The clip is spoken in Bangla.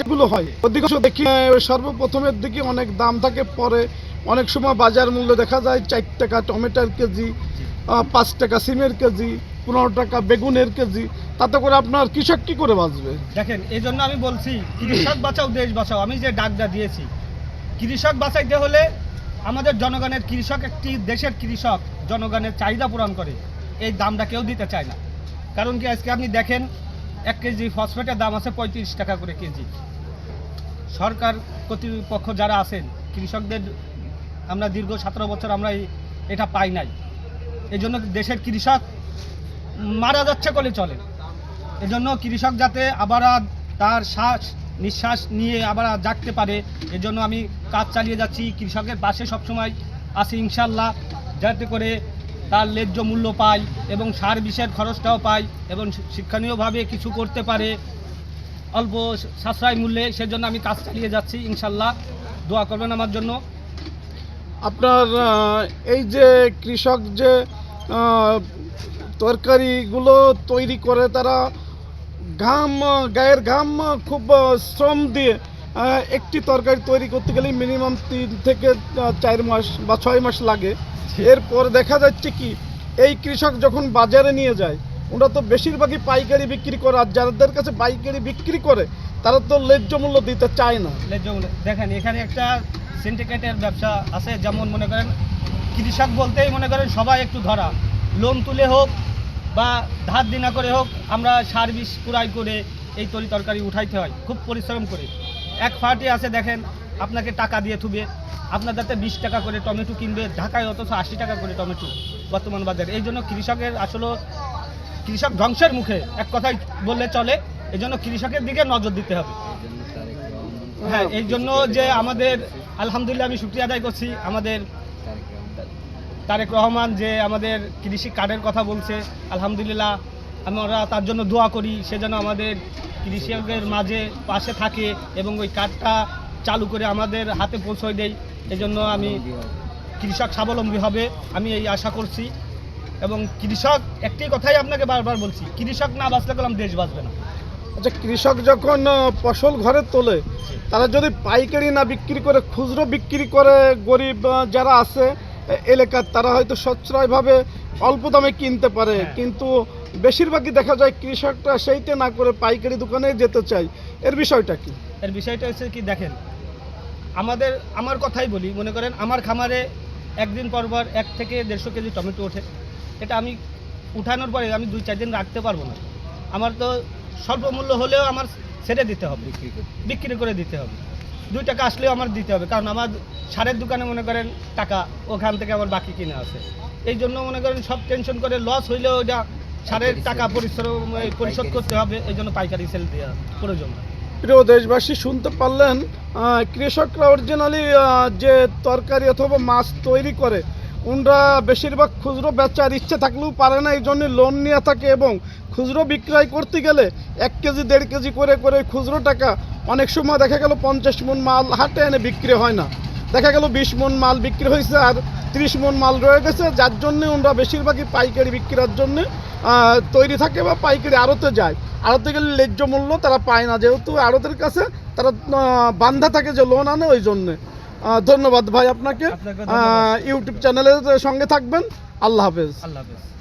যেগুলো হয়। অধিকাংশ দেখি সর্বপ্রথমের দিকে অনেক দাম থাকে পরে অনেক সময় বাজার মূল্য দেখা যায় চার টাকা টমেটোর কেজি পাঁচ টাকা সিমের কেজি পনেরো টাকা বেগুনের কেজি তাতে করে আপনার কৃষক কি করে বাঁচবে? দেখেন এই জন্য আমি বলছি কৃষক বাঁচাও দেশ বাঁচাও আমি যে ডাকটা দিয়েছি। কৃষক বাঁচাইতে হলে আমাদের জনগণের কৃষক একটি দেশের কৃষক জনগণের চাহিদা পূরণ করে। এই দামটা কেউ দিতে চায় না। কারণ কি আজকে আপনি দেখেন এক কেজি ফসফেটের দাম আছে পঁয়ত্রিশ টাকা করে কেজি। সরকার কর্তৃপক্ষ যারা আছেন, কৃষকদের আমরা দীর্ঘ সতেরো বছর আমরা এটা পাই নাই। এই জন্য দেশের কৃষক মারা যাচ্ছে বলে চলে। এজন্য কৃষক যাতে আবার তার শ্বাস নিঃশ্বাস নিয়ে আবার জাগতে পারে এজন্য আমি কাজ চালিয়ে যাচ্ছি। কৃষকের পাশে সবসময় আছি ইনশাল্লাহ, যাতে করে তার ন্যায্য মূল্য পায় এবং সার বিষের খরচটাও পায় এবং শিক্ষণীয়ভাবে কিছু করতে পারে। অল্প সাশ্রয় মূল্যে সেজন্য আমি কাজ চালিয়ে যাচ্ছি, ইনশাল্লাহ। দোয়া করবেন আমার জন্য। আপনার এই যে কৃষক যে তরকারিগুলো তৈরি করে, তারা ঘাম, গায়ের ঘাম খুব শ্রম দিয়ে একটি তরকারি তৈরি করতে গেলে মিনিমাম তিন থেকে চার মাস বা ছয় মাস লাগে। এরপর দেখা যাচ্ছে কি এই কৃষক যখন বাজারে নিয়ে যায় ওরা তো বেশিরভাগই পাইকারি বিক্রি করে আর যাদের কাছে পাইকারি বিক্রি করে তারা তো ন্যায্য মূল্য দিতে চায় না। ন্যায্য মূল্য। দেখেন এখানে একটা সিন্ডিকেটের ব্যবসা আছে যেমন মনে করেন কৃষক বলতেই মনে করেন সবাই একটু ধরা। লোন তুলে হোক বা ধার দিনা করে হোক আমরা সার বিষ কুড়াই করে এই তরি তরকারি উঠাইতে হয় খুব পরিশ্রম করে। এক পার্টি আছে দেখেন আপনাকে টাকা দিয়ে থুবে। আপনার যাতে বিশ টাকা করে টমেটো কিনবে, ঢাকায় অথচ আশি টাকা করে টমেটো বর্তমান বাজারে। এই জন্য কৃষকের আসলে কৃষক ধ্বংসের মুখে এক কথাই বললে চলে, এই জন্য কৃষকের দিকে নজর দিতে হবে। হ্যাঁ এই জন্য যে আমাদের, আলহামদুলিল্লাহ আমি শুক্রিয়া আদায় করছি, আমাদের তারেক রহমান যে আমাদের কৃষি কার্ডের কথা বলছে, আলহামদুলিল্লাহ আমরা তার জন্য দোয়া করি, সে যেন আমাদের কৃষকের মাঝে পাশে থাকে এবং ওই কার্ডটা চালু করে আমাদের হাতে পৌঁছয় দেয় এজন্য আমি কৃষক স্বাবলম্বী হবে আমি এই আশা করছি। এবং কৃষক একটি কথাই আপনাকে বারবার বলছি কৃষক না বাঁচলে গেলাম দেশ বাঁচবে না। আচ্ছা কৃষক যখন ফসল ঘরে তোলে তারা যদি পাইকারি না বিক্রি করে খুচরো বিক্রি করে গরিব যারা আছে এলাকার তারা হয়তো সচ্ছ্রয়ভাবে অল্প দামে কিনতে পারে। হ্যাঁ। কিন্তু বেশিরভাগই দেখা যায় কৃষকরা সেইতে না করে পাইকারি দোকানে যেতে চায়। এর বিষয়টা কি? এর বিষয়টা হচ্ছে কি দেখেন আমাদের আমার কথাই বলি মনে করেন আমার খামারে একদিন পর পর এক থেকে দেড়শো কেজি টমেটো ওঠে। এটা আমি উঠানোর পরে আমি দুই চার দিন রাখতে পারব না। আমার তো স্বল্প মূল্য হলেও আমার ছেড়ে দিতে হবে বিক্রি করে। দিতে হবে। দুই টাকা আসলেও আমার দিতে হবে কারণ আমার সারের দোকানে মনে করেন টাকা ওখান থেকে আমার বাকি কিনে আছে এই জন্য মনে করেন সব টেনশন করে লস হইলেও ওটা সারের টাকা পরিশ্রম পরিশোধ করতে হবে, এই জন্য পাইকারি সেল দেওয়া প্রয়োজন। প্রিয় দেশবাসী, শুনতে পারলেন কৃষকরা অরিজিনালি যে তরকারি অথবা মাছ তৈরি করে ওনরা বেশিরভাগ খুচরো বেচার ইচ্ছে থাকলেও পারে না, এই জন্য লোন নিয়ে থাকে এবং খুচরো বিক্রয় করতে গেলে এক কেজি, দেড় কেজি করে করে খুচরো টাকা অনেক সময় দেখা গেল পঞ্চাশ মন মাল হাটে এনে বিক্রি হয় না। দেখা গেল বিশ মন মাল বিক্রি হয়েছে আর ত্রিশ মন মাল রয়ে গেছে, যার জন্যে ওনরা বেশিরভাগই পাইকারি বিক্রির জন্য তৈরি থাকে বা পাইকারি আড়তে যায়। আড়তে গেলে ন্যায্য মূল্য তারা পায় না যেহেতু আড়তের কাছে তারা বান্ধা থাকে যে লোন আনে ওই জন্যে। ধন্যবাদ ভাই আপনাকে। ইউটিউব চ্যানেলের সঙ্গে থাকবেন। আল্লাহ হাফেজ। আল্লাহ হাফেজ।